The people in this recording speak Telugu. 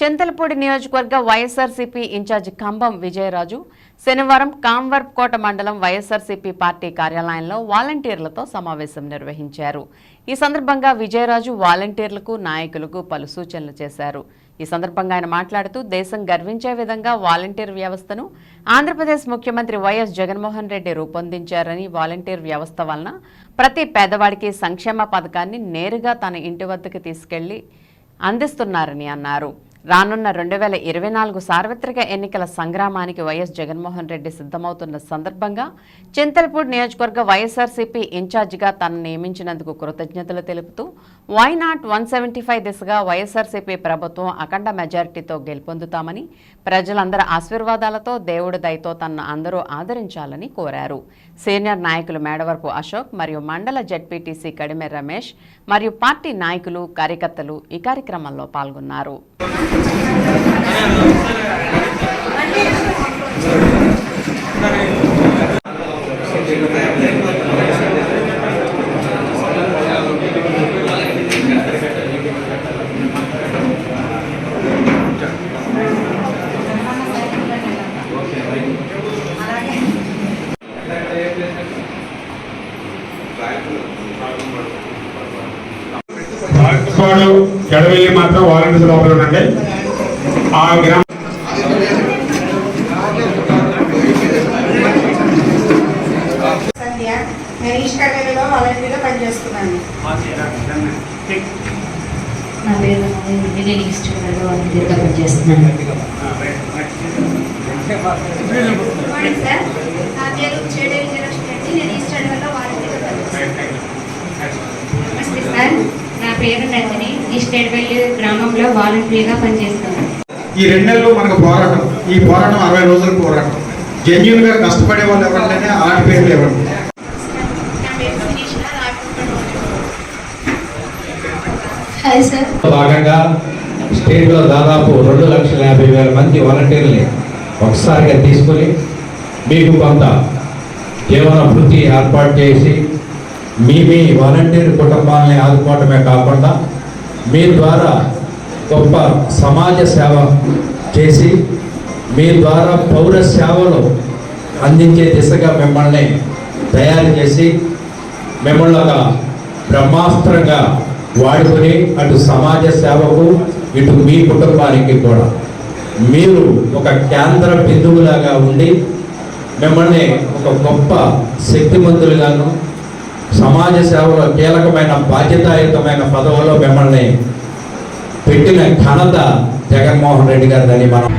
చింతలపూడి నియోజకవర్గ వైఎస్ఆర్సీపీ ఇన్ఛార్జ్ కంబం విజయరాజు శనివారం కాంవర్కోట మండలం వైఎస్ఆర్సీపీ పార్టీ కార్యాలయంలో వాలంటీర్లతో సమావేశం నిర్వహించారు. ఈ సందర్భంగా విజయరాజు వాలంటీర్లకు నాయకులకు పలు సూచనలు చేశారు. ఈ సందర్భంగా ఆయన మాట్లాడుతూ దేశం గర్వించే విధంగా వాలంటీర్ వ్యవస్థను ఆంధ్రప్రదేశ్ ముఖ్యమంత్రి వైఎస్ జగన్మోహన్ రెడ్డి రూపొందించారని వాలంటీర్ వ్యవస్థ వలన ప్రతి పేదవాడికి సంక్షేమ పథకాన్ని నేరుగా తన ఇంటి వద్దకు తీసుకెళ్ళి అందిస్తున్నారని అన్నారు. రానున్న రెండు వేల ఇరవై నాలుగు సార్వత్రిక ఎన్నికల సంగ్రామానికి వైఎస్ జగన్మోహన్ రెడ్డి సిద్ధమవుతున్న సందర్భంగా చింతలపూడి నియోజకవర్గ వైఎస్ఆర్సీపీ ఇన్ఛార్జిగా తనను నియమించినందుకు కృతజ్ఞతలు తెలుపుతూ why not one seventy five దిశగా వైఎస్ఆర్సీపీ ప్రభుత్వం అఖండ మెజారిటీతో గెలుపొందుతామని ప్రజలందరి ఆశీర్వాదాలతో దేవుడి దయతో తనను అందరూ ఆదరించాలని కోరారు. సీనియర్ నాయకులు మేడవరపు అశోక్ మరియు మండల జడ్పీటీసీ కడిమె రమేష్ మరియు పార్టీ నాయకులు కార్యకర్తలు ఈ కార్యక్రమంలో పాల్గొన్నారు. వాడు ఎడవెల్లి మాత్రం వాలంటీర్స్ లోపల ఉండండి. ఆ గ్రామ నేను ఈస్ట్ కర్నూలులో వాలంటీర్గా పనిచేస్తున్నాను. నా పేరు వాలంటీర్గా పనిచేస్తున్నాను. Morning sir. నా పేరు చేడేవి జయలక్ష్మి రెడ్డి నేను ఈస్ట్ అడవిలో వాలంటీర్గా పనిచేస్తాను నమస్తే సార్. నా పేరు గ్రామంలో వాలంటీర్గా ఈ రెండు నెలలు మనకు పోరాటం. ఈ పోరాటం అరవై రోజుల పోరాటం. జెన్యున్గా కష్టపడే వాళ్ళు ఎవరంటేనే హాయ్ సార్ భాగంగా స్టేట్లో దాదాపు రెండు లక్షల యాభై వేల మంది వాలంటీర్ని ఒకసారిగా తీసుకుని మీకు కొంత జీవన భృతి ఏర్పాటు చేసి మీ మీ వాలంటీర్ కుటుంబాలని ఆదుకోవటమే కాకుండా మీ ద్వారా గొప్ప సమాజ సేవ చేసి మీ ద్వారా పౌర సేవలు అందించే దిశగా మిమ్మల్ని తయారు చేసి మిమ్మల్ని ఒక బ్రహ్మాస్త్రంగా వాడుకొని అటు సమాజ సేవకు ఇటు మీ కుటుంబానికి కూడా. మీరు ఒక కేంద్ర బిందువులాగా ఉండి మిమ్మల్ని ఒక గొప్ప శక్తిమంతులుగాను సమాజ సేవలో కీలకమైన బాధ్యతాయుతమైన పదవుల్లో మిమ్మల్ని పెట్టిన ఘనత జగన్మోహన్ రెడ్డి గారిదని మనం